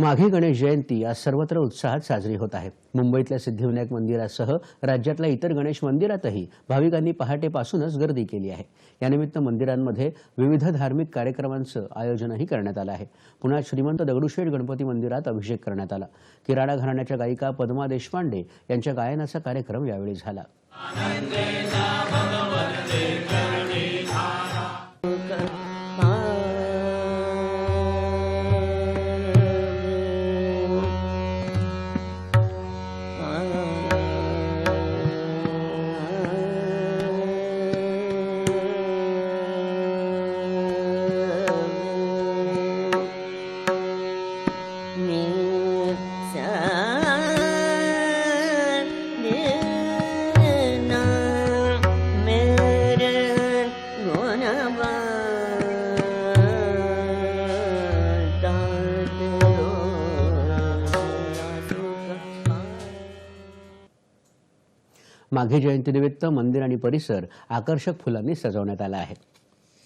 माघी गणेश जयंती आज सर्वत्र उत्साहात साजरी होत आहे. मुंबईतल्या सिद्धिविनायक मंदिरासह राज्यातल्या इतर गणेश मंदिरातही भाविकांनी पहाटेपासूनच गर्दी केली आहे. यानिमित्त मंदिरांमध्ये विविध धार्मिक कार्यक्रमांचं आयोजनही करण्यात आलं आहे. पुण्यात श्रीमंत दगडूशेठ गणपती मंदिरात अभिषेक करण्यात आला. किराणा घराण्याच्या गायिका पद्मा देशपांडे यांच्या गायनाचा कार्यक्रम यावेळी झाला. माघी जयंतीनिमित्त मंदिर आणि परिसर आकर्षक फुलांनी सजवण्यात आला आहे.